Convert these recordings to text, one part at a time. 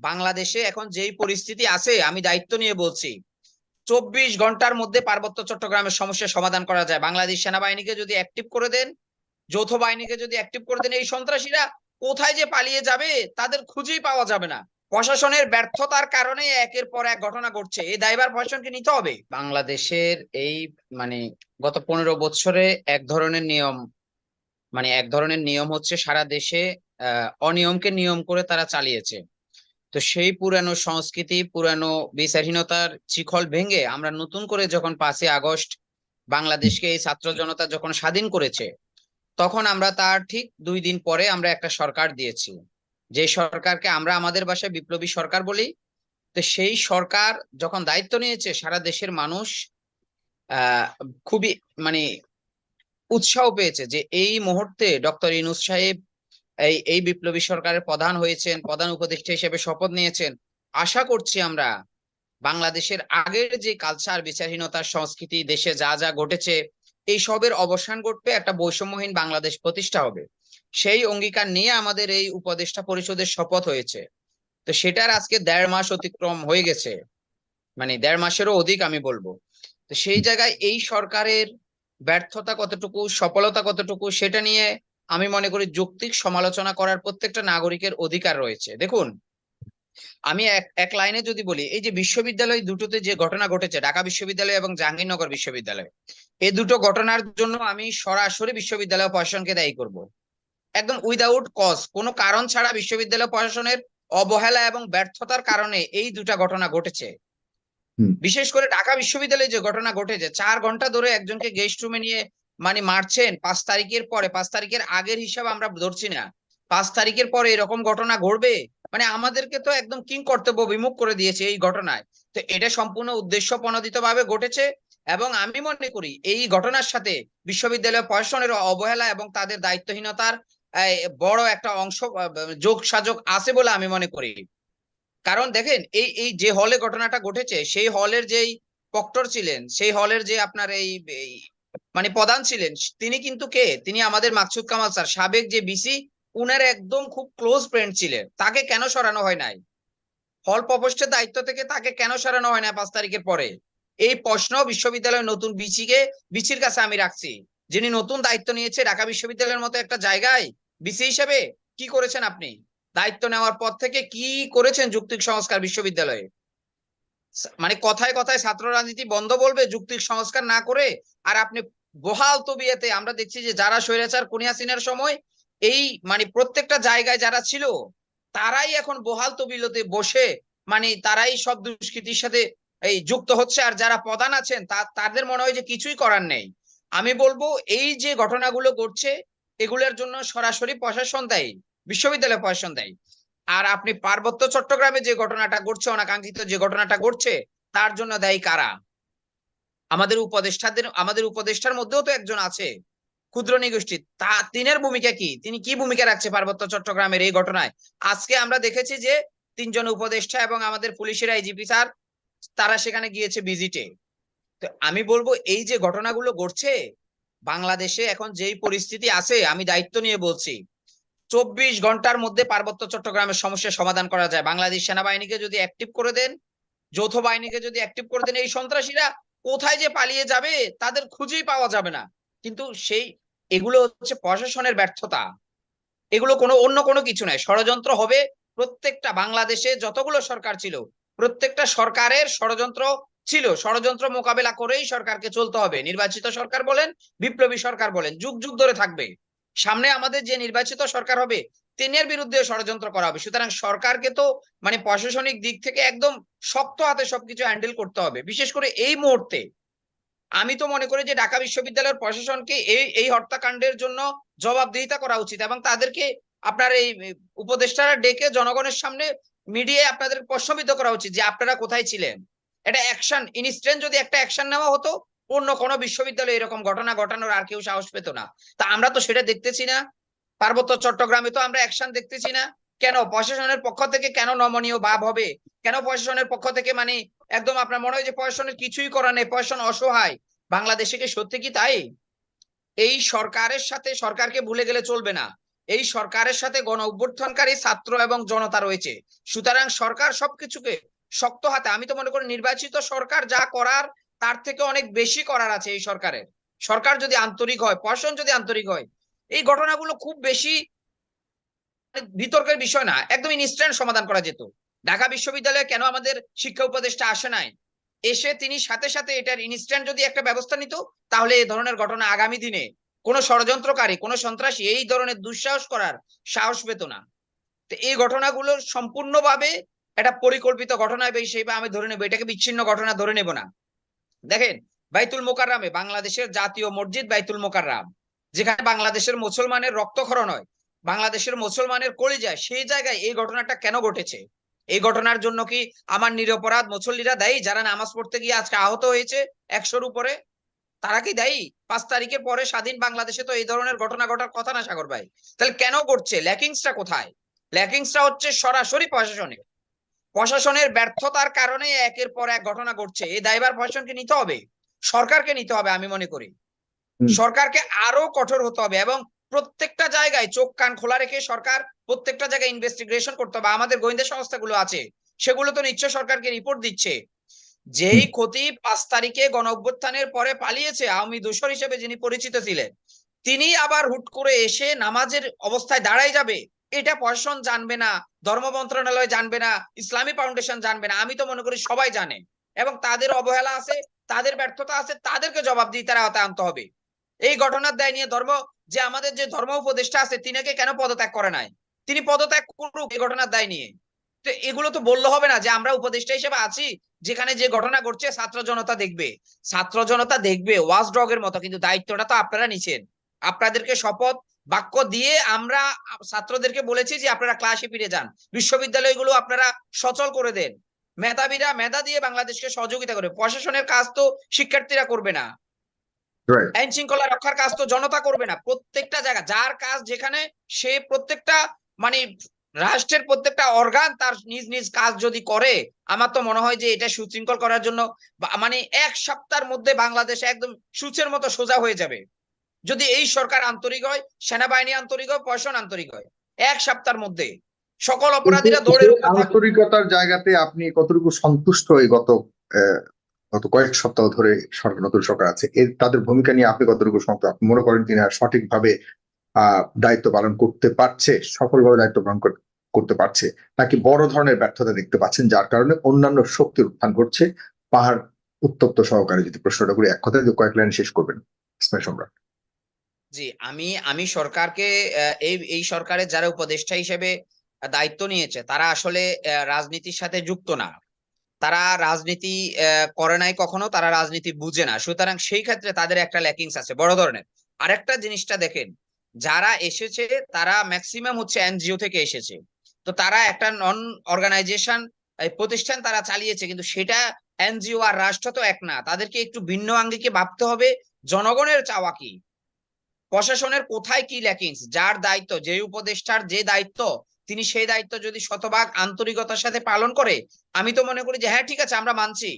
বাংলাদেশে এখন যেই পরিস্থিতি আছে, আমি দায়িত্ব নিয়ে বলছি, চব্বিশ ঘণ্টার মধ্যে পার্বত্য চট্টগ্রামের সমস্যার সমাধান করা যায়। বাংলাদেশ সেনাবাহিনীকে যদি অ্যাক্টিভ করে দেন, যৌথ বাহিনীকে যদি অ্যাক্টিভ করে দেন, এই সন্ত্রাসীরা কোথায় যে পালিয়ে যাবে, তাদের খুঁজেই পাওয়া যাবে না। প্রশাসনের ব্যর্থতার কারণে একের পর এক ঘটনা ঘটছে। এই দায়ভার প্রশাসনকে নিতে হবে। বাংলাদেশের এই মানে গত পনেরো বছরে এক ধরনের নিয়ম মানে এক ধরনের নিয়ম হচ্ছে সারা দেশে অনিয়মকে নিয়ম করে তারা চালিয়েছে। তো সেই পুরানো সংস্কৃতি, পুরানো বিচারহীনতার শিখল ভেঙে আমরা নতুন করে যখন পাঁচই আগস্ট বাংলাদেশকে এই ছাত্র জনতা যখন স্বাধীন করেছে, তখন আমরা তার ঠিক দুই দিন পরে আমরা একটা সরকার দিয়েছি। যে সরকারকে আমরা আমাদের বাসায় বিপ্লবী সরকার বলি, তো সেই সরকার যখন দায়িত্ব নিয়েছে, সারা দেশের মানুষ খুবই মানে উৎসাহ পেয়েছে যে এই মুহূর্তে ডক্টর ইনুস সাহেব এই এই বিপ্লবী সরকারের প্রধান হয়েছেন, প্রধান উপদেষ্টা হিসেবে শপথ নিয়েছেন। আশা করছি আমরা বাংলাদেশের আগের যে কালচার বিচারহীনতার সংস্কৃতি, দেশে যা যা ঘটেছে, এই সবের অবসান ঘটবে, একটা বৈষম্যহীন বাংলাদেশ প্রতিষ্ঠা হবে। সেই অঙ্গীকার নিয়ে আমাদের এই উপদেষ্টা পরিষদের শপথ হয়েছে। তো সেটার আজকে দেড় মাস অতিক্রম হয়ে গেছে। মানে দেড় মাসেরও অধিক আমি বলব। তো সেই জায়গায় এই সরকারের ব্যর্থতা কতটুকু, সফলতা কতটুকু, সেটা নিয়ে আমি মনে করি যৌক্তিক সমালোচনা করার প্রত্যেকটা নাগরিকের অধিকার রয়েছে। দেখুন আমি এক এক লাইনে যদি বলি এই যে বিশ্ববিদ্যালয় দুটোতে যে ঘটনা ঘটেছে ঢাকা বিশ্ববিদ্যালয় এবং জাহাঙ্গীরনগর বিশ্ববিদ্যালয় এই দুটো ঘটনার জন্য আমি সরাসরি বিশ্ববিদ্যালয় প্রশাসনকে দায়ী করব। একদম উইদাউট কজ কোনো কারণ ছাড়া বিশ্ববিদ্যালয় প্রশাসনের অবহেলা এবং ব্যর্থতার কারণে এই দুটা ঘটনা ঘটেছে। বিশেষ করে ঢাকা বিশ্ববিদ্যালয়ে যে ঘটনা ঘটেছে চার ঘণ্টা ধরে একজনকে গেস্ট রুমে নিয়ে মানে মারছেন, পাঁচ তারিখের পরে, পাঁচ তারিখের আগের হিসাব আমরা ধরছি না। পাঁচ তারিখের পরে এরকম ঘটনা ঘটবে? মানে আমাদেরকে তো একদম কিং কর্তব্য বিমুখ করে দিয়েছে এই ঘটনায়। তো এটা সম্পূর্ণ উদ্দেশ্য প্রণোদিত ভাবে ঘটেছে এবং আমি মনে করি এই ঘটনার সাথে বিশ্ববিদ্যালয় প্রশাসনের অবহেলা এবং তাদের দায়িত্বহীনতার বড় একটা অংশ যোগ সাযোগ আছে বলে আমি মনে করি। কারণ দেখেন, এই এই যে হলে ঘটনাটা ঘটেছে, সেই হলের যেই প্রক্টর ছিলেন, সেই হলের যে আপনার এই মানে প্রধান ছিলেন। তিনি কিন্তু কে? তিনি আমাদের মাকসুদ কামাল স্যার। সাবেক যে বিসি উনার একদম খুব ক্লোজ ফ্রেন্ড ছিলেন। তাকে কেন সরানো হয় নাই? হল প্রপোস্টের দায়িত্ব থেকে তাকে কেন সরানো হয় না পাঁচ তারিখের পরে? এই প্রশ্ন বিশ্ববিদ্যালয়ের নতুন বিসিকে বিসির কাছে আমি রাখছি। যিনি নতুন দায়িত্ব নিয়েছে ঢাকা বিশ্ববিদ্যালয়ের মতো একটা জায়গায় বিসি হিসেবে কি করেছেন আপনি? দায়িত্ব নেওয়ার পর থেকে কি করেছেন যুক্তিক সংস্কার বিশ্ববিদ্যালয়ে? মানে কথায় কথায় ছাত্র রাজনীতি বন্ধ বলবে যুক্তিক সংস্কার না করে, আর আপনি বহাল তবিয়াতে আমরা দেখছি যে যারা স্বৈরাচার কুনিয়াসিনের সময় এই মানে প্রত্যেকটা জায়গায় যারা ছিল, তারাই এখন বহাল তবিলতে বসে মানে তারাই সব দুষ্কৃতির সাথে এই যুক্ত হচ্ছে। আর যারা প্রধান আছেন তাদের মনে হয় যে কিছুই করার নেই। আমি বলব, এই যে ঘটনাগুলো ঘটছে, এগুলোর জন্য সরাসরি প্রশাসন দায়ী, বিশ্ববিদ্যালয় প্রশাসন দায়ী। আর আপনি পার্বত্য চট্টগ্রামে যে ঘটনাটা ঘটছে, অনাকাঙ্ক্ষিত যে ঘটনাটা ঘটছে, তার জন্য দায়ী কারা? আমাদের উপদেষ্টাদের, আমাদের উপদেষ্টার মধ্যেও তো একজন আছে, ক্ষুদ্র নিগোষ্ঠী। তা, তিনের ভূমিকা কি? তিনি কি ভূমিকা রাখছে পার্বত্য চট্টগ্রামের এই ঘটনায়? আজকে আমরা দেখেছি যে তিনজন উপদেষ্টা এবং আমাদের পুলিশের আইজিপি স্যার, তারা সেখানে গিয়েছে ভিজিটে। তো আমি বলব, এই যে ঘটনাগুলো ঘটছে, বাংলাদেশে এখন যেই পরিস্থিতি আছে, আমি দায়িত্ব নিয়ে বলছি, চব্বিশ ঘণ্টার মধ্যে পার্বত্য চট্টগ্রামের সমস্যার সমাধান করা যায়। বাংলাদেশ সেনাবাহিনীকে যদি অ্যাক্টিভ করে দেন, যৌথ বাহিনীকে যদি অ্যাক্টিভ করে দেন, এই সন্ত্রাসীরা কোথায় যে পালিয়ে যাবে তাদের খুঁজেই পাওয়া যাবে না। কিন্তু সেই, এগুলো হচ্ছে প্রশাসনের ব্যর্থতা। এগুলো কোনো, অন্য কোনো কিছু নয়। ষড়যন্ত্র হবে প্রত্যেকটা বাংলাদেশে যতগুলো সরকার ছিল, প্রত্যেকটা সরকারের ষড়যন্ত্র ছিল। ষড়যন্ত্র মোকাবেলা করেই সরকারকে চলতে হবে। নির্বাচিত সরকার বলেন, বিপ্লবী সরকার বলেন, যুগ যুগ ধরে থাকবে। সামনে আমাদের যে নির্বাচিত সরকার হবে তিনের বিরুদ্ধে ষড়যন্ত্র করা হবে। সুতরাং সরকারকে তো মানে প্রশাসনিক দিক থেকে একদম শক্ত হাতে সবকিছু হ্যান্ডেল করতে হবে। বিশেষ করে এই মুহূর্তে আমি তো মনে করি যে ঢাকা বিশ্ববিদ্যালয়ের প্রশাসনকে এই এই হত্যাকাণ্ডের জন্য জবাবদিহিতা করা উচিত এবং তাদেরকে আপনার এই উপদেষ্টারা ডেকে জনগণের সামনে মিডিয়ায় আপনাদের প্রশ্নবিদ্ধ করা উচিত যে আপনারা কোথায় ছিলেন? এটা অ্যাকশন ইনস্ট্যান্ট যদি একটা অ্যাকশন নেওয়া হতো, অন্য কোনো বিশ্ববিদ্যালয়ে এরকম ঘটনা ঘটানোর আর কেউ সাহস পেত না। তা আমরা তো সেটা দেখতেছি না। পার্বত্য চট্টগ্রামে তো আমরা অ্যাকশন দেখতেছি না। কেন? প্রশাসনের পক্ষ থেকে কেন নমনীয় ভাব হবে? কেন প্রশাসনের পক্ষ থেকে মানে একদম আপনার মনে হয় যে প্রশাসনের কিছুই করা নেই, প্রশাসন অসহায়। বাংলাদেশে কি সত্যি কি তাই? এই সরকারের সাথে সরকারকে ভুলে গেলে চলবে না। এই সরকারের সাথে গণ অভ্যর্থনকারী ছাত্র এবং জনতা রয়েছে। সুতরাং সরকার সবকিছুকে শক্ত হাতে, আমি তো মনে করি নির্বাচিত সরকার যা করার, তার থেকে অনেক বেশি করার আছে এই সরকারের। সরকার যদি আন্তরিক হয়, প্রশাসন যদি আন্তরিক হয় এই ঘটনাগুলো খুব বেশি বিতর্কের বিষয় না, একদম ইনস্ট্যান্ট সমাধান করা যেত। ঢাকা বিশ্ববিদ্যালয়ে কেন আমাদের শিক্ষা উপদেষ্টা আসে নাই? এসে তিনি সাথে সাথে এটার ইনস্ট্যান্ট যদি একটা ব্যবস্থা নিত, তাহলে এই ধরনের ঘটনা আগামী দিনে কোনো ষড়যন্ত্রকারী, কোনো সন্ত্রাসী এই ধরনের দুঃসাহস করার সাহস পেত না। তো এই ঘটনাগুলো সম্পূর্ণভাবে একটা পরিকল্পিত ঘটনা হিসেবে আমি ধরে নেব, এটাকে বিচ্ছিন্ন ঘটনা ধরে নেব না। দেখেন, বাইতুল মোকাররামে, বাংলাদেশের জাতীয় মসজিদ বাইতুল মোকাররাম। যেখানে বাংলাদেশের মুসলমানের রক্তক্ষরণ হয়, বাংলাদেশের মুসলমানের কলিজায়, সেই জায়গায় এই ঘটনাটা কেন ঘটেছে? এই ঘটনার জন্য কি আমার নিরপরাধ মুসল্লিরা দায়ী? যারা নামাজ পড়তে গিয়ে আজকে আহত হয়েছে একশোর উপরে, তারা কি দায়ী? পাঁচ তারিখের পরে স্বাধীন বাংলাদেশে তো এই ধরনের ঘটনা ঘটার কথা না, সাগর ভাই। তাহলে কেন ঘটছে? ল্যাকিংসটা কোথায়? ল্যাকিংসটা হচ্ছে সরাসরি প্রশাসনের। প্রশাসনের ব্যর্থতার কারণে একের পর এক ঘটনা ঘটছে। এই দায়ভার প্রশাসনকে নিতে হবে। সরকারকে নিতে হবে, আমি মনে করি। সরকারকে আরও কঠোর হতে হবে এবং প্রত্যেকটা জায়গায় চোখ কান খোলা রেখে সরকার প্রত্যেকটা জায়গায় ইনভেস্টিগেশন করতে হবে। আমাদের গোয়েন্দা সংস্থাগুলো আছে সেগুলো তো নিশ্চয় সরকারকে রিপোর্ট দিচ্ছে। যেই ক্ষতি পাঁচ তারিখে গণ অভ্যুত্থানের পরে পালিয়েছে আওয়ামী দোসর হিসেবে যিনি পরিচিত ছিলেন তিনি আবার হুট করে এসে নামাজের অবস্থায় দাঁড়াই যাবে এটা প্রশাসন জানবে না ধর্ম মন্ত্রণালয় জানবে না ইসলামী ফাউন্ডেশন জানবে না আমি তো মনে করি সবাই জানে। এবং তাদের অবহেলা আছে তাদের ব্যর্থতা আছে তাদেরকে জবাব দিয়ে তারা হতে আনতে হবে। এই ঘটনার দায় নিয়ে ধর্ম, যে আমাদের যে ধর্ম উপদেষ্টা আছে, তিনাকে কেন পদত্যাগ করে নাই? তিনি পদত্যাগ করুক, এই ঘটনার দায় নিয়ে। তো এগুলো তো বললে হবে না যে আমরা উপদেষ্টা হিসেবে আছি, যেখানে যে ঘটনা ঘটছে, ছাত্র জনতা দেখবে। ছাত্র জনতা দেখবে ওয়াজ ডগের মতো, কিন্তু দায়িত্বটা তো আপনারা নিছেন। আপনাদেরকে শপথ, বাক্য দিয়ে আমরা ছাত্রদেরকে বলেছি যে আপনারা ক্লাসে ফিরে যান। বিশ্ববিদ্যালয়গুলো আপনারা সচল করে দেন। মেধাবীরা মেধা দিয়ে বাংলাদেশকে সহযোগিতা করে প্রশাসনের কাজ তো শিক্ষার্থীরা করবে না. আইন শৃঙ্খলা রক্ষার কাজ তো জনতা করবে না। প্রত্যেকটা জায়গা যার কাজ যেখানে সে প্রত্যেকটা মানে রাষ্ট্রের প্রত্যেকটা অর্গান তার নিজ নিজ কাজ যদি করে আমার তো মনে হয় যে এটা সুশৃঙ্খল করার জন্য মানে এক সপ্তাহের মধ্যে বাংলাদেশ একদম সূচের মতো সোজা হয়ে যাবে। যদি এই সরকার আন্তরিক হয় সেনাবাহিনী আন্তরিক হয় প্রশাসন আন্তরিক হয় এক সপ্তাহের মধ্যে। সকল অপরাধীরা দৌড়ে আন্তরিকতার জায়গাতে আপনি কতটুকু সন্তুষ্ট এই গত গত কয়েক সপ্তাহ ধরে সরকার, নতুন সরকার আছে। এর, তাদের ভূমিকা নিয়ে আপনি কতটুকু আপনি মনে করেন তিনি সঠিকভাবে দায়িত্ব পালন করতে পারছে, সফলভাবে দায়িত্ব পালন কর- করতে পারছে, নাকি বড় ধরনের ব্যর্থতা দেখতে পাচ্ছেন, যার কারণে অন্যান্য শক্তির উত্থান ঘটছে? পাহাড় উত্তপ্ত সহকারে যদি প্রশ্নটা করে, এক কথায় কয়েক লাইন শেষ করবেন সম্রাট। জি, আমি আমি সরকারকে এই এই সরকারের যারা উপদেষ্টা হিসেবে দায়িত্ব নিয়েছে, তারা আসলে রাজনীতির সাথে যুক্ত না। তারা রাজনীতি করে নাই কখনো, তারা রাজনীতি বুঝে না। সুতরাং সেই ক্ষেত্রে তাদের একটা ল্যাকিংস আছে, বড় ধরনের। আরেকটা জিনিসটা দেখেন, যারা এসেছে, তারা ম্যাক্সিমাম হচ্ছে এনজিও থেকে এসেছে। তো তারা একটা নন অর্গানাইজেশন প্রতিষ্ঠান তারা চালিয়েছে, কিন্তু সেটা এনজিও আর রাষ্ট্র তো এক না। তাদেরকে একটু ভিন্ন আঙ্গিকে ভাবতে হবে, জনগণের চাওয়া কি? প্রশাসনের কোথায় কি ল্যাকিংস যার দায়িত্ব, যে উপদেষ্টার যে দায়িত্ব তিনি সেই দায়িত্ব যদি শতভাগ আন্তরিকতার সাথে পালন করে, আমি তো মনে করি যে হ্যাঁ ঠিক আছে, আমরা মানছি।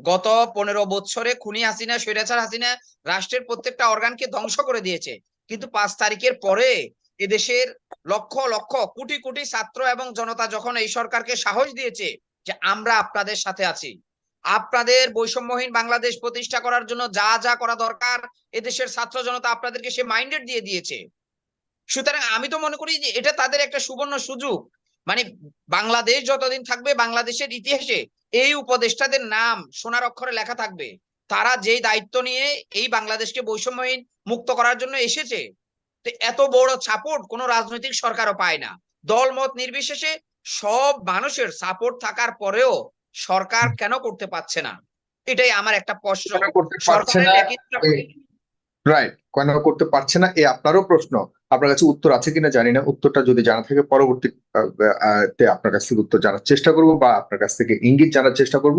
গত পনেরো বছরে খুনি হাসিনা, স্বৈরাচার হাসিনা রাষ্ট্রের প্রত্যেকটা অর্গানকে ধ্বংস করে দিয়েছে। কিন্তু পাঁচ তারিখের পরে এদেশের লক্ষ লক্ষ, কোটি কোটি ছাত্র এবং জনতা যখন এই সরকারকে সাহস দিয়েছে যে আমরা আপনাদের সাথে আছি, আপনাদের বৈষম্যহীন বাংলাদেশ প্রতিষ্ঠা করার জন্য যা যা করা দরকার, এদেশের ছাত্র জনতা আপনাদেরকে সে মাইন্ডেড দিয়ে দিয়েছে। সুতরাং আমি তো মনে করি যে এটা তাদের একটা সুবর্ণ সুযোগ। মানে বাংলাদেশ যতদিন থাকবে বাংলাদেশের ইতিহাসে এই উপদেষ্টাদের নাম সোনার অক্ষরে লেখা থাকবে। তারা যেই দায়িত্ব নিয়ে এই বাংলাদেশকে বৈষম্যহীন মুক্ত করার জন্য এসেছে তো এত বড় সাপোর্ট কোনো রাজনৈতিক সরকারও পায় না। দল মত নির্বিশেষে সব মানুষের সাপোর্ট থাকার পরেও সরকার কেন করতে পারছে না? এটাই আমার একটা প্রশ্ন। সরকারের রাইট কেন করতে পারছে না, এ আপনারও প্রশ্ন। আপনার কাছে উত্তর আছে কিনা জানি না। উত্তরটা যদি জানা থাকে, পরবর্তী আপনার কাছ থেকে উত্তর জানার চেষ্টা করব বা আপনার কাছ থেকে ইঙ্গিত জানার চেষ্টা করব।